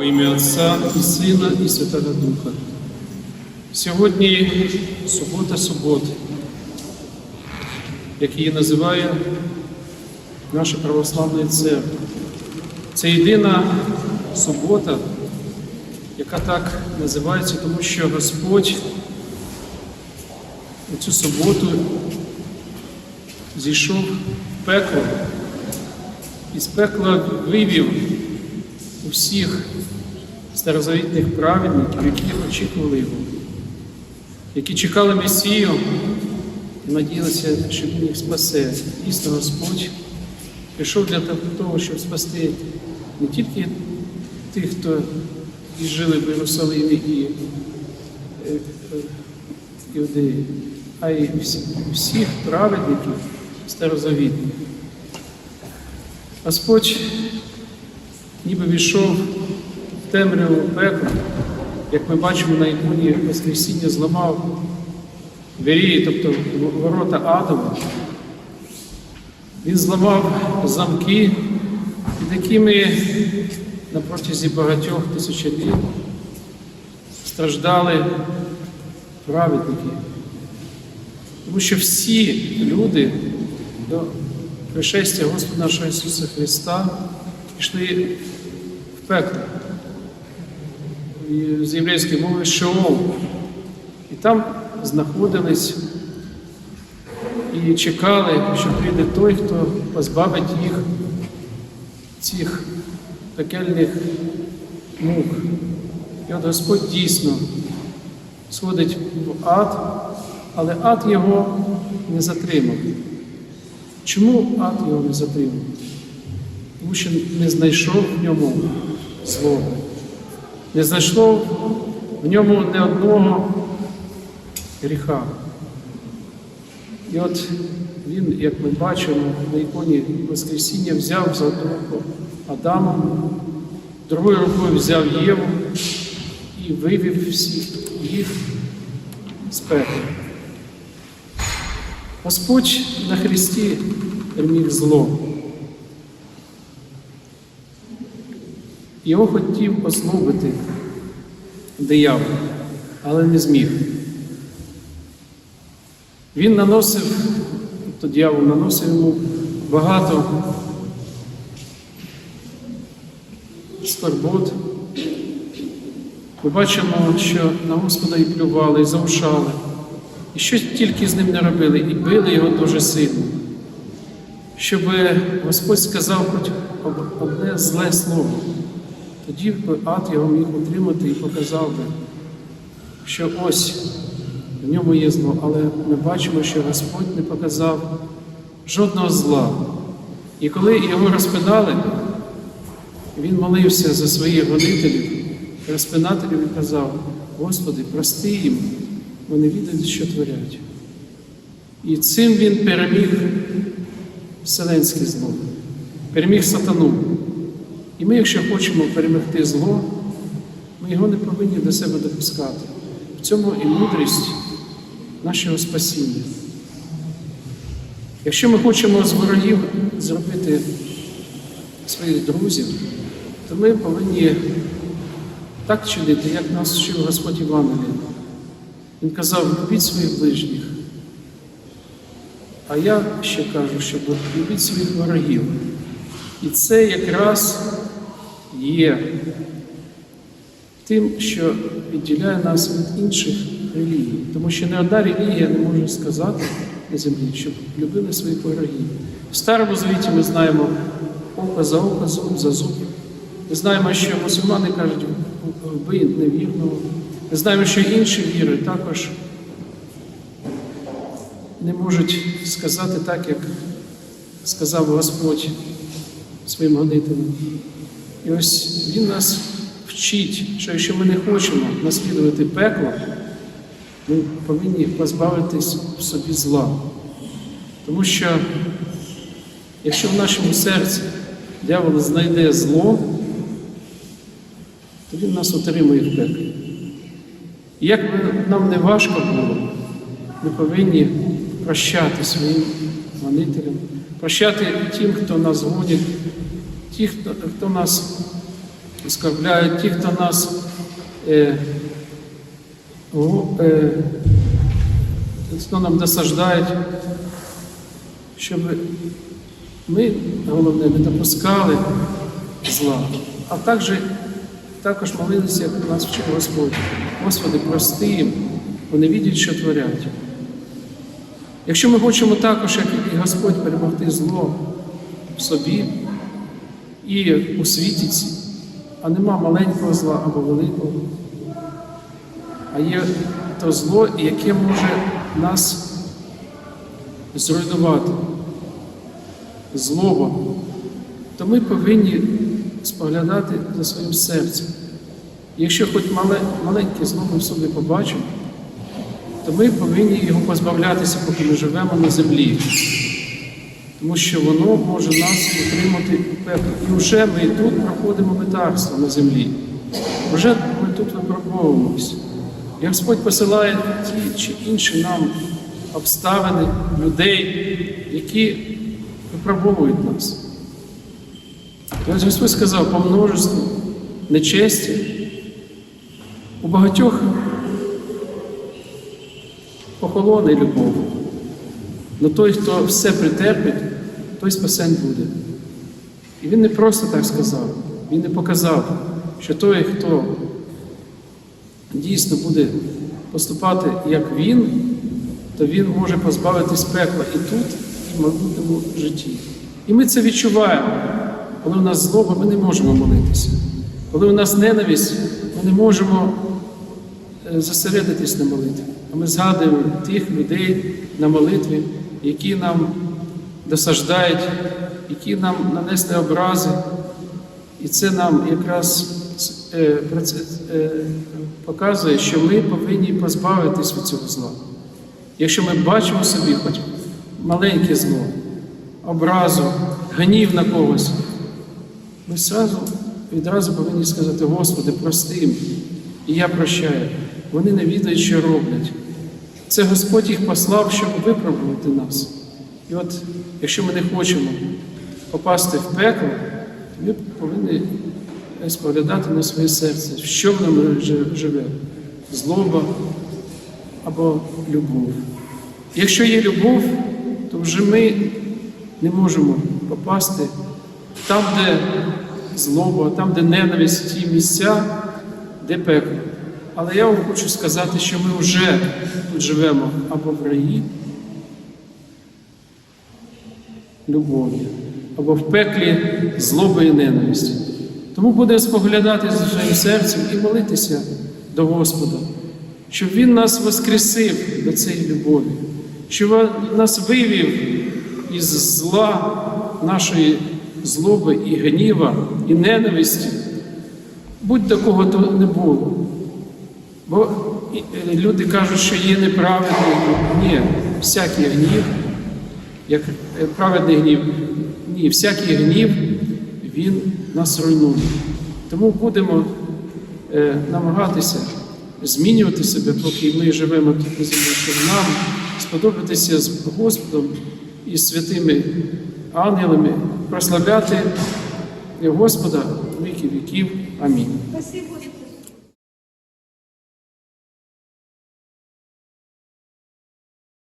У ім'я Отця і Сина, і Святого Духа. Сьогодні субота субот, як її називає наша православна церква. Це єдина субота, яка так називається, тому що Господь у цю суботу зійшов в пекло і з пекла вивів усіх старозавітних праведників, які очікували його, які чекали Месію і надіялися, що він їх спасе. Дійсно, Господь прийшов для того, щоб спасти не тільки тих, хто і жили в Єрусалимі і е, іудеї, а й всіх праведників старозавітних. Господь ніби війшов в темряву пекла, як ми бачимо на іконі Воскресіння, зламав двері, тобто ворота Адама. Він зламав замки, під якими на протязі багатьох тисячоліть страждали праведники. Тому що всі люди до пришестя Господа нашого Ісуса Христа пішли в пекло. З єврейської мови Шеол. І там знаходились і чекали, що прийде той, хто позбавить їх цих пекельних мук. І от Господь дійсно сходить в ад, але ад його не затримав. Чому ад його не затримав? Тому що не знайшов в ньому злого, не знайшов в ньому не одного гріха. І от він, як ми бачимо на іконі Воскресіння, взяв за одну руку Адама, другою рукою взяв Єву і вивів всіх їх з пекла. Господь на Христі переміг зло. Його хотів ослабити диявол, але не зміг. Він наносив, тобто дьявол наносив йому багато скорбот. Ми бачимо, що на Господа і плювали, і заушали, і що тільки з ним не робили, і били його дуже сильно. Щоб Господь сказав хоч одне зле слово, тоді б ад його міг утримати і показав би, що ось в ньому є зло, але ми бачимо, що Господь не показав жодного зла. І коли його розпинали, він молився за своїх гонителів, розпинателів і казав, Господи, прости їм, вони відають, що творять. І цим він переміг вселенське зло, переміг сатану. І ми, якщо хочемо перемогти зло, ми його не повинні до себе допускати. В цьому і мудрість нашого спасіння. Якщо ми хочемо з ворогів зробити своїх друзів, то ми повинні так чинити, як нас вчив Господь Івангелій. Він казав, любіть своїх ближніх. А я ще кажу, що любіть своїх ворогів. І це якраз є тим, що відділяє нас від інших релігій. Тому що не одна релігія не може сказати на землі, щоб любили своїх ворогів. В Старому Завіті ми знаємо око за око, зуб за зуб. Ми знаємо, що мусульмани кажуть, вбий невірного. Ми знаємо, що інші віри також не можуть сказати так, як сказав Господь своїм гонителям. І ось Він нас вчить, що якщо ми не хочемо наслідувати пекло, ми повинні позбавитись в собі зла. Тому що якщо в нашому серці дьявол знайде зло, то він нас отримує в пеклі. І як би нам не важко було, ми повинні прощати своїм гонителям, прощати тим, хто нас гонить, ті, хто, хто нас оскорбляють, ті, хто нас е, е, хто нам досаждають, щоб ми, головне, не допускали зла, а також, також молилися, як нас вчив Господь. Господи, прости їм, вони відять, що творять. Якщо ми хочемо також, як і Господь, перемогти зло в собі і у світі, ці, а нема маленького зла або великого, а є то зло, яке може нас зруйнувати, злоба, то ми повинні споглядати за своїм серцем. Якщо хоч мале, маленьке зло ми в собі побачимо, то ми повинні його позбавлятися, поки ми живемо на землі. Тому що воно може нас утримати у пеклі. І вже ми тут проходимо метарство на землі. Вже ми тут випробовуємося. І Господь посилає ті чи інші нам обставини, людей, які випробовують нас. Ось Господь сказав, по множеству нечесті у багатьох похолоне любов. Но той, хто все притерпить, той спасен буде. І він не просто так сказав, він не показав, що той, хто дійсно буде поступати як він, то він може позбавитись пекла і тут, і в майбутньому житті. І ми це відчуваємо. Коли у нас злоба, ми не можемо молитися. Коли у нас ненависть, ми не можемо е, зосередитись на молитві. А ми згадуємо тих людей на молитві, які нам досаждають, які нам нанесли образи. І це нам якраз е, е, показує, що ми повинні позбавитись від цього зла. Якщо ми бачимо собі хоч маленьке зло, образу, гнів на когось, ми зразу, відразу повинні сказати, Господи, прости їм, і я прощаю. Вони не відають, що роблять. Це Господь їх послав, щоб випробувати нас. І от, якщо ми не хочемо попасти в пекло, то ми повинні споглядати на своє серце, що в нам живе злоба або любов. Якщо є любов, то вже ми не можемо попасти там, де злоба, там, де ненависть, ті місця, де пекло. Але я вам хочу сказати, що ми вже тут живемо або в раї, любові, або в пеклі злоби і ненависті. Тому будемо споглядати за своїм серцем і молитися до Господа, щоб Він нас воскресив до цієї любові, щоб нас вивів із зла нашої злоби і гніва, і ненависті, будь до кого то не було. Бо е, люди кажуть, що є неправедний. Ні, всякий гнів, як е, праведний гнів, ні, всякий гнів, він нас руйнує. Тому будемо е, намагатися змінювати себе, поки ми живемо тут на землі, щоб нам сподобатися з Господом і святими ангелами, прославляти Господа віки віків. Амінь.